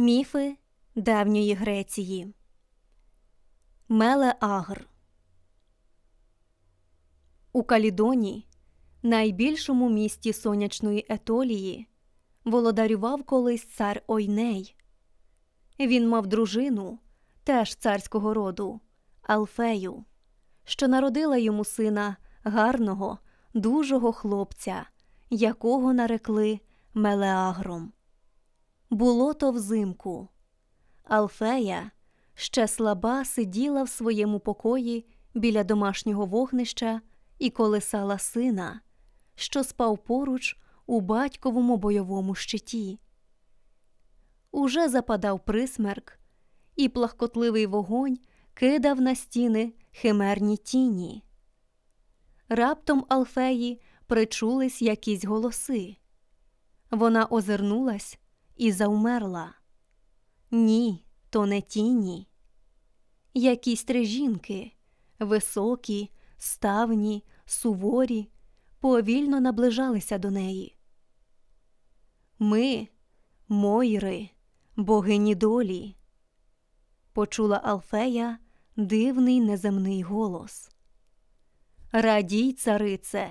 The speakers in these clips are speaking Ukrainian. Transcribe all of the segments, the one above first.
Міфи давньої Греції Мелеагр У Калідоні, найбільшому місті сонячної Етолії, володарював колись цар Ойней. Він мав дружину, теж царського роду, Алфею, що народила йому сина гарного, дужого хлопця, якого нарекли Мелеагром. Було то взимку. Алфея, ще слаба, сиділа в своєму покої біля домашнього вогнища і колесала сина, що спав поруч у батьковому бойовому щиті. Уже западав присмерк, і плахкотливий вогонь кидав на стіни химерні тіні. Раптом Алфеї причулись якісь голоси. Вона озирнулась і завмерла. Ні, то не тіні. Якісь три жінки, високі, ставні, суворі, повільно наближалися до неї. Ми, Мойри, богині долі, почула Алфея дивний неземний голос. Радій, царице,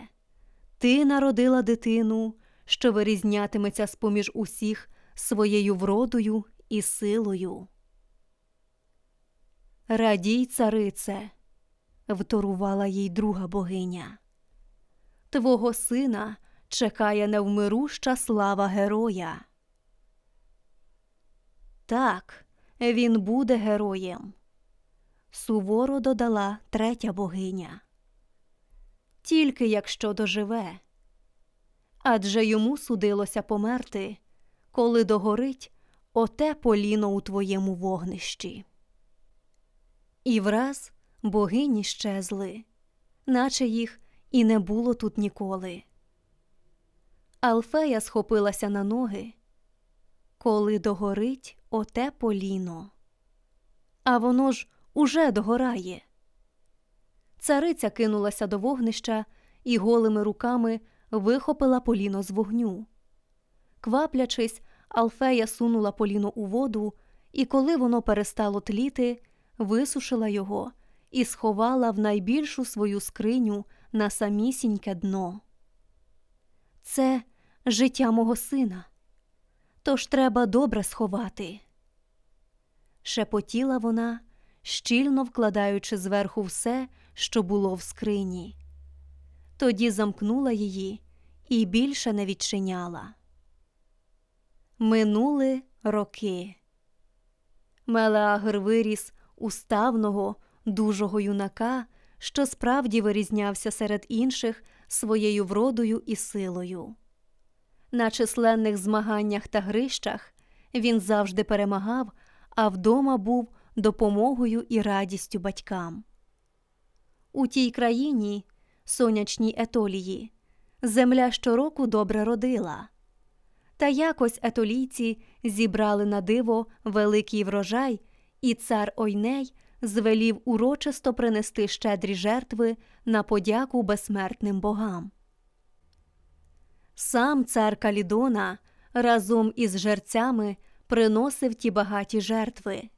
ти народила дитину, що вирізнятиметься з поміж усіх своєю вродою і силою. Радій, царице, вторувала їй друга богиня. Твого сина чекає невмируща слава героя. Так, він буде героєм, суворо додала третя богиня. Тільки якщо доживе, адже йому судилося померти, коли догорить оте поліно у твоєму вогнищі. І враз богині щезли, наче їх і не було тут ніколи. Алфея схопилася на ноги, коли догорить оте поліно. А воно ж уже догорає. Цариця кинулася до вогнища і голими руками вихопила поліно з вогню. Кваплячись, Алфея сунула поліно у воду, і коли воно перестало тліти, висушила його і сховала в найбільшу свою скриню на самісіньке дно. Це життя мого сина, тож треба добре сховати. Шепотіла вона, щільно вкладаючи зверху все, що було в скрині. Тоді замкнула її і більше не відчиняла. Минули роки. Мелеагр виріс уставного, дужого юнака, що справді вирізнявся серед інших своєю вродою і силою. На численних змаганнях та грищах він завжди перемагав, а вдома був допомогою і радістю батькам. У тій країні, сонячній етолії, земля щороку добре родила. Та якось етолійці зібрали на диво великий врожай, і цар Ойней звелів урочисто принести щедрі жертви на подяку безсмертним богам. Сам цар Калідона разом із жерцями приносив ті багаті жертви.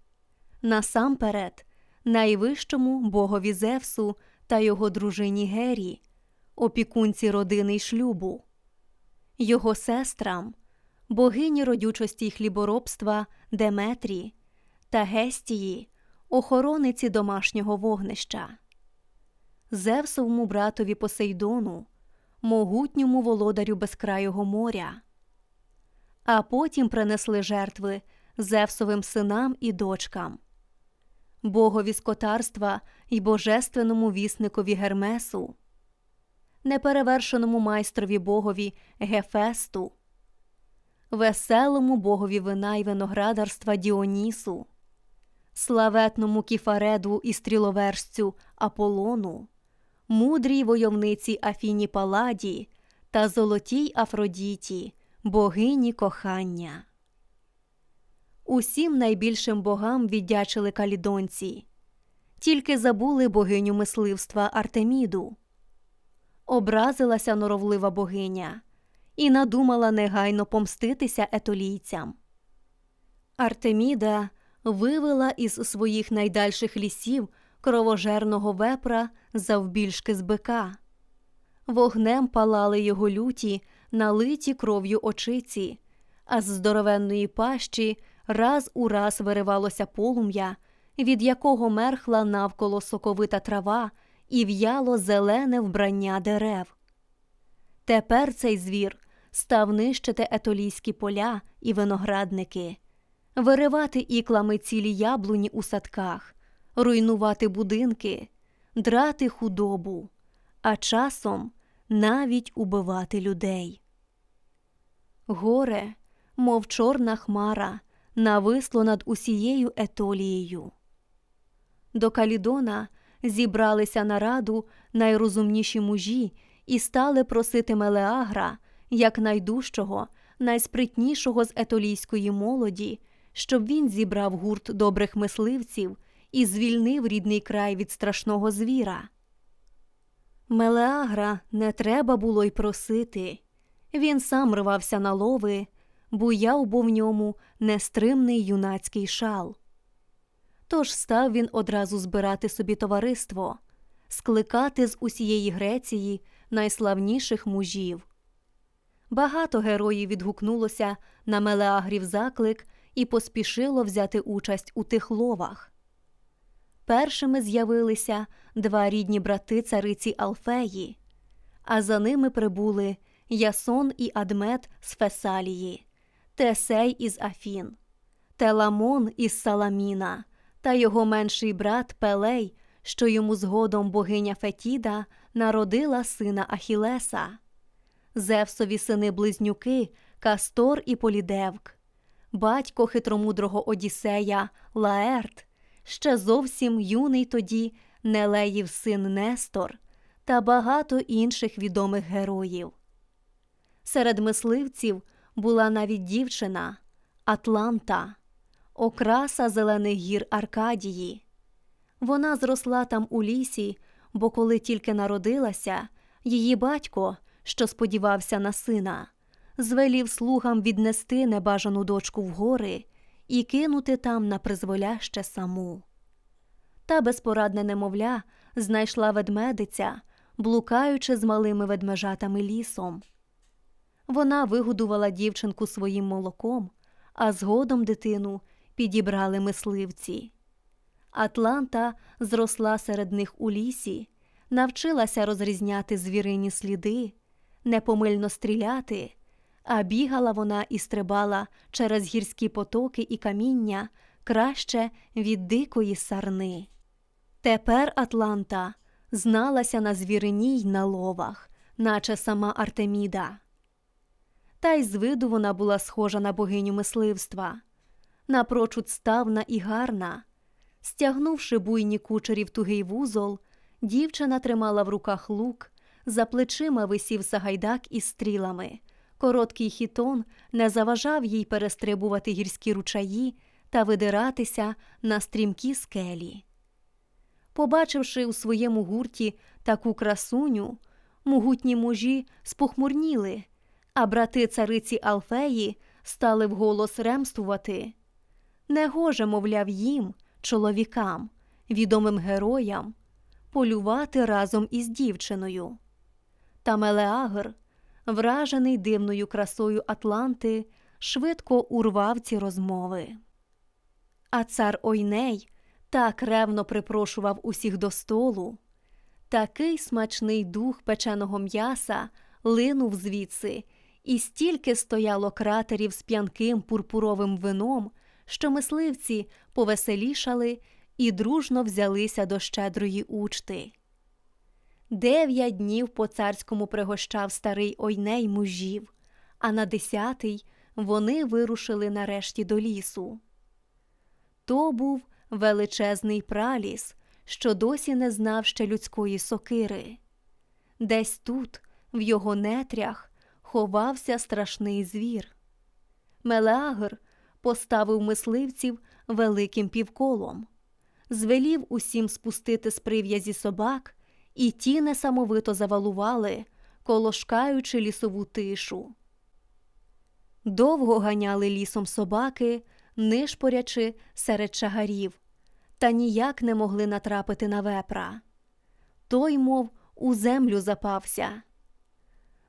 Насамперед, найвищому богові Зевсу та його дружині Гері, опікунці родини й шлюбу, його сестрам, богині родючості й хліборобства Деметрі та Гестії, охорониці домашнього вогнища, Зевсовому братові Посейдону, могутньому володарю безкрайого моря. А потім принесли жертви Зевсовим синам і дочкам, богові скотарства й божественному вісникові Гермесу, неперевершеному майстрові богові Гефесту, веселому богові вина й виноградарства Діонісу, славетному кіфареду і стріловершцю Аполлону, мудрій войовниці Афіні Паладі та золотій Афродіті, богині кохання. Усім найбільшим богам віддячили калідонці, тільки забули богиню мисливства Артеміду. Образилася норовлива богиня і надумала негайно помститися етолійцям. Артеміда вивела із своїх найдальших лісів кровожерного вепра завбільшки з бика. Вогнем палали його люті, налиті кров'ю очиці, а з здоровенної пащі раз у раз виривалося полум'я, від якого мерхла навколо соковита трава і в'яло зелене вбрання дерев. Тепер цей звір став нищити етолійські поля і виноградники, виривати іклами цілі яблуні у садках, руйнувати будинки, драти худобу, а часом навіть убивати людей. Горе, мов чорна хмара, нависло над усією етолією. До Калідона зібралися на раду найрозумніші мужі і стали просити Мелеагра, як найдужчого, найспритнішого з етолійської молоді, щоб він зібрав гурт добрих мисливців і звільнив рідний край від страшного звіра. Мелеагра не треба було й просити. Він сам рвався на лови, буяв бо в ньому нестримний юнацький шал. Тож став він одразу збирати собі товариство, скликати з усієї Греції найславніших мужів. Багато героїв відгукнулося на Мелеагрів заклик і поспішило взяти участь у тих ловах. Першими з'явилися два рідні брати цариці Алфеї, а за ними прибули Ясон і Адмет з Фесалії, Тесей із Афін, Теламон із Саламіна та його менший брат Пелей, що йому згодом богиня Фетіда народила сина Ахілеса, Зевсові сини близнюки Кастор і Полідевк, батько хитромудрого Одіссея Лаерт, ще зовсім юний тоді Нелеїв син Нестор та багато інших відомих героїв. Серед мисливців була навіть дівчина Атланта, окраса зелених гір Аркадії. Вона зросла там у лісі, бо коли тільки народилася, її батько, що сподівався на сина, звелів слугам віднести небажану дочку в гори і кинути там на призволяще саму. Та безпорадне немовля знайшла ведмедиця, блукаючи з малими ведмежатами лісом. Вона вигодувала дівчинку своїм молоком, а згодом дитину підібрали мисливці. Атланта зросла серед них у лісі, навчилася розрізняти звірині сліди, непомильно стріляти, а бігала вона і стрибала через гірські потоки і каміння краще від дикої сарни. Тепер Атланта зналася на звірині й на ловах, наче сама Артеміда. Та й з виду вона була схожа на богиню мисливства, напрочуд ставна і гарна. Стягнувши буйні кучері в тугий вузол, дівчина тримала в руках лук, за плечима висів сагайдак із стрілами. Короткий хітон не заважав їй перестрибувати гірські ручаї та видиратися на стрімкі скелі. Побачивши у своєму гурті таку красуню, могутні мужі спохмурніли, а брати цариці Алфеї стали вголос ремствувати. Негоже, мовляв, їм, чоловікам, відомим героям, полювати разом із дівчиною. Та Мелеагр, вражений дивною красою Атланти, швидко урвав ці розмови. А цар Ойней так ревно припрошував усіх до столу. Такий смачний дух печеного м'яса линув звідси, і стільки стояло кратерів з п'янким пурпуровим вином, що мисливці повеселішали і дружно взялися до щедрої учти. Дев'ять днів по царському пригощав старий ойней мужів, а на десятий вони вирушили нарешті до лісу. То був величезний праліс, що досі не знав ще людської сокири. Десь тут, в його нетрях, ховався страшний звір. Мелеагр поставив мисливців великим півколом, звелів усім спустити з прив'язі собак, і ті несамовито завалували, колошкаючи лісову тишу. Довго ганяли лісом собаки, нишпорячи серед чагарів, та ніяк не могли натрапити на вепра. Той, мов, у землю запався.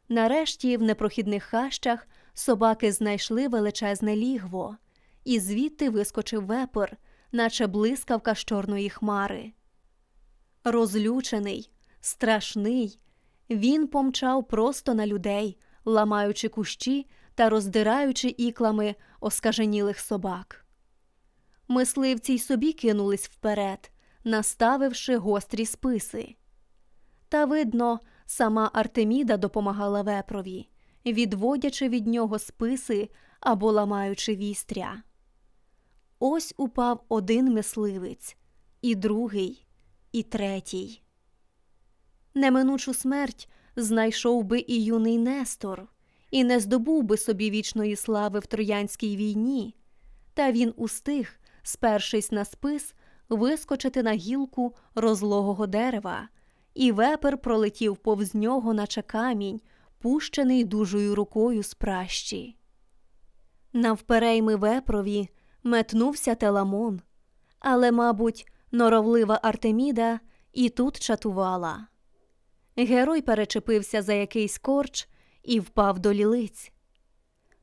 Нарешті, в непрохідних хащах, собаки знайшли величезне лігво, і звідти вискочив вепер, наче блискавка з чорної хмари. Розлючений, страшний, він помчав просто на людей, ламаючи кущі та роздираючи іклами оскаженілих собак. Мисливці й собі кинулись вперед, наставивши гострі списи. Та, видно, сама Артеміда допомагала вепрові, відводячи від нього списи або ламаючи вістря. Ось упав один мисливець, і другий, і третій. Неминучу смерть знайшов би і юний Нестор, і не здобув би собі вічної слави в Троянській війні, та він устиг, спершись на спис, вискочити на гілку розлогого дерева, і вепер пролетів повз нього, наче камінь, пущений дужою рукою з пращі. Навперейми вепрові метнувся теламон, але, мабуть, норовлива Артеміда і тут чатувала. Герой перечепився за якийсь корч і впав до лілиць.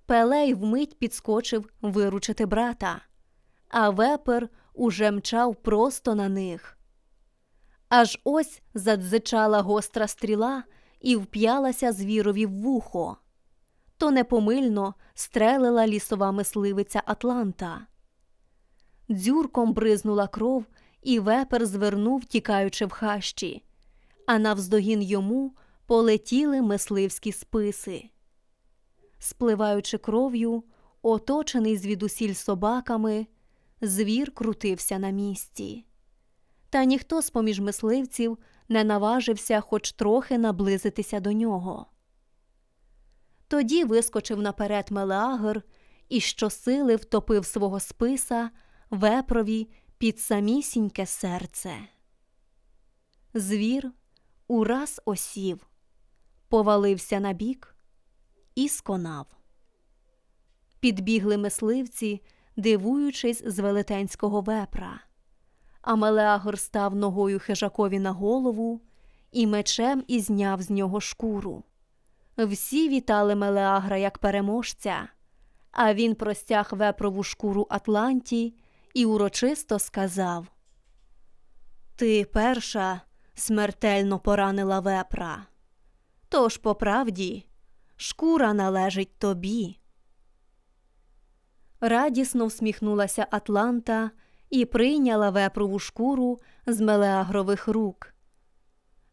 Пелей вмить підскочив виручити брата, а вепер уже мчав просто на них. Аж ось задзичала гостра стріла і вп'ялася звірові в вухо. То непомильно стрелила лісова мисливиця Атланта. Дзюрком бризнула кров, і вепер звернув, тікаючи в хащі, а навздогін йому полетіли мисливські списи. Спливаючи кров'ю, оточений звідусіль собаками, звір крутився на місці. Та ніхто з поміж мисливців не наважився хоч трохи наблизитися до нього. Тоді вискочив наперед Мелеагр і щосили втопив свого списа вепрові під самісіньке серце. Звір ураз осів, повалився на бік і сконав. Підбігли мисливці, дивуючись з велетенського вепра. А Мелеагор став ногою хижакові на голову і мечем ізняв з нього шкуру. Всі вітали Мелеагра як переможця, а він простяг вепрову шкуру Атланті і урочисто сказав: Ти перша смертельно поранила вепра. Тож, по правді, шкура належить тобі. Радісно всміхнулася Атланта і прийняла вепрову шкуру з мелеагрових рук.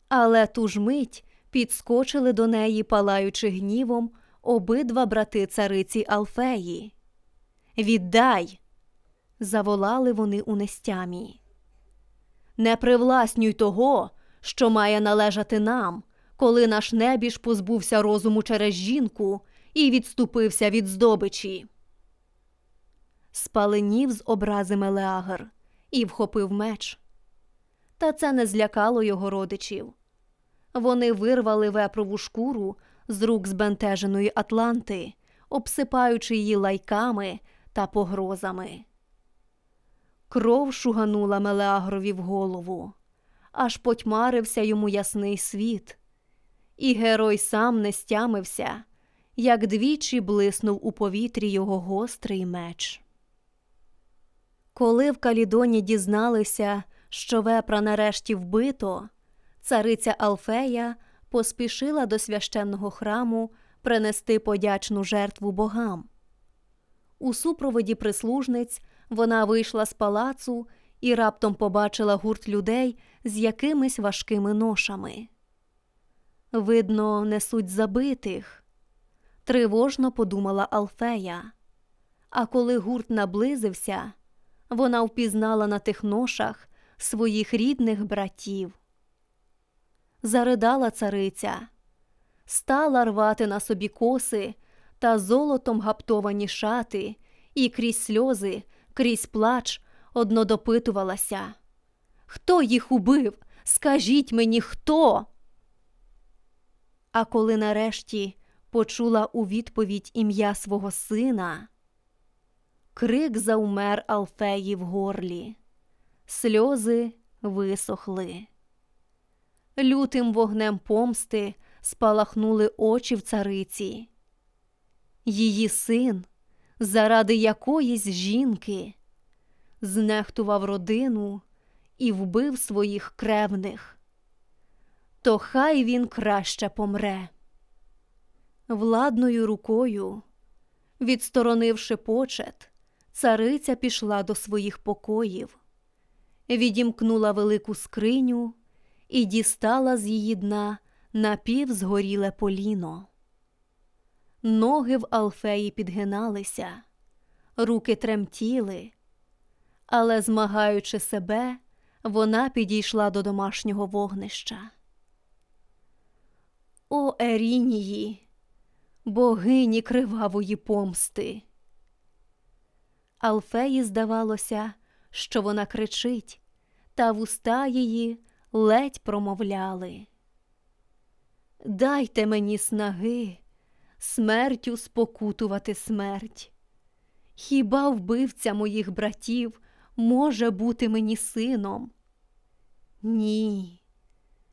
Але ту ж мить підскочили до неї, палаючи гнівом, обидва брати цариці Алфеї. Віддай! заволали вони у нестямі. Не привласнюй того, що має належати нам, коли наш небіж позбувся розуму через жінку і відступився від здобичі. Спаленів з образи Мелеагр і вхопив меч. Та це не злякало його родичів. Вони вирвали вепрову шкуру з рук збентеженої Атланти, обсипаючи її лайками та погрозами. Кров шуганула Мелеагрові в голову, аж потьмарився йому ясний світ, і герой сам не стямився, як двічі блиснув у повітрі його гострий меч. Коли в Калідоні дізналися, що вепра нарешті вбито, цариця Алфея поспішила до священного храму принести подячну жертву богам. У супроводі прислужниць вона вийшла з палацу і раптом побачила гурт людей з якимись важкими ношами. Видно, несуть забитих, тривожно подумала Алфея. А коли гурт наблизився, вона впізнала на тих ношах своїх рідних братів. Заридала цариця, стала рвати на собі коси та золотом гаптовані шати, і крізь сльози крізь плач одно допитувалася. Хто їх убив? Скажіть мені, хто? А коли нарешті почула у відповідь ім'я свого сина, крик завмер Алфеї в горлі, сльози висохли. Лютим вогнем помсти спалахнули очі в цариці. Її син, заради якоїсь жінки, знехтував родину і вбив своїх кревних. То хай він краще помре. Владною рукою, відсторонивши почет, цариця пішла до своїх покоїв, відімкнула велику скриню і дістала з її дна напівзгоріле поліно. Ноги в Алфеї підгиналися, руки тремтіли, але, змагаючи себе, вона підійшла до домашнього вогнища. О Ерінії, богині кривавої помсти. Алфеї здавалося, що вона кричить, та вуста її ледь промовляли. Дайте мені снаги, смертю спокутувати смерть. Хіба вбивця моїх братів може бути мені сином? Ні,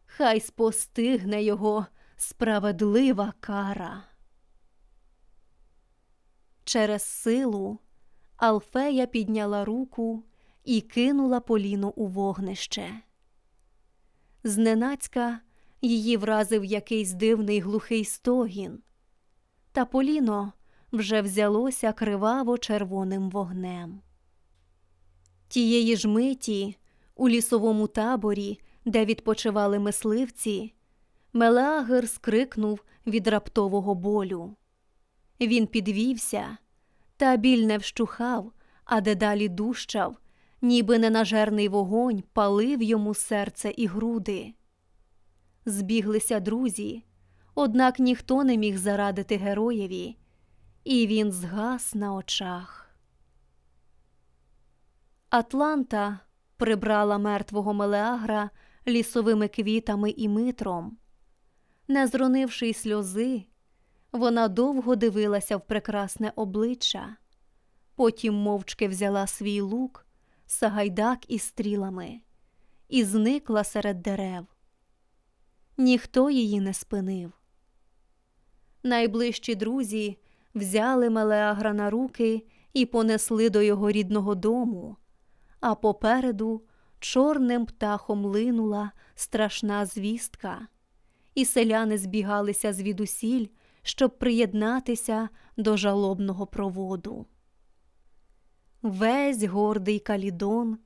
хай спостигне його справедлива кара. Через силу Алфея підняла руку і кинула Поліну у вогнище. Зненацька її вразив якийсь дивний глухий стогін, та Поліно вже взялося криваво червоним вогнем. Тієї ж миті у лісовому таборі, де відпочивали мисливці, Мелеагер скрикнув від раптового болю. Він підвівся, та біль не вщухав, а дедалі дужчав, ніби ненажерний вогонь палив йому серце і груди. Збіглися друзі, однак ніхто не міг зарадити героєві, і він згас на очах. Атланта прибрала мертвого Мелеагра лісовими квітами і митром. Не зронивши й сльози, вона довго дивилася в прекрасне обличчя, потім мовчки взяла свій лук, сагайдак із стрілами і зникла серед дерев. Ніхто її не спинив. Найближчі друзі взяли Мелеагра на руки і понесли до його рідного дому, а попереду чорним птахом линула страшна звістка, і селяни збігалися звідусіль, щоб приєднатися до жалобного проводу. Весь гордий Калідон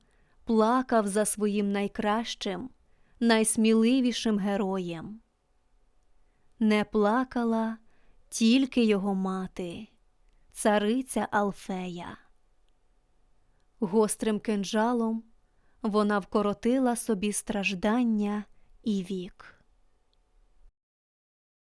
плакав за своїм найкращим, найсміливішим героєм. Не плакала тільки його мати, цариця Алфея. Гострим кинджалом вона вкоротила собі страждання і вік.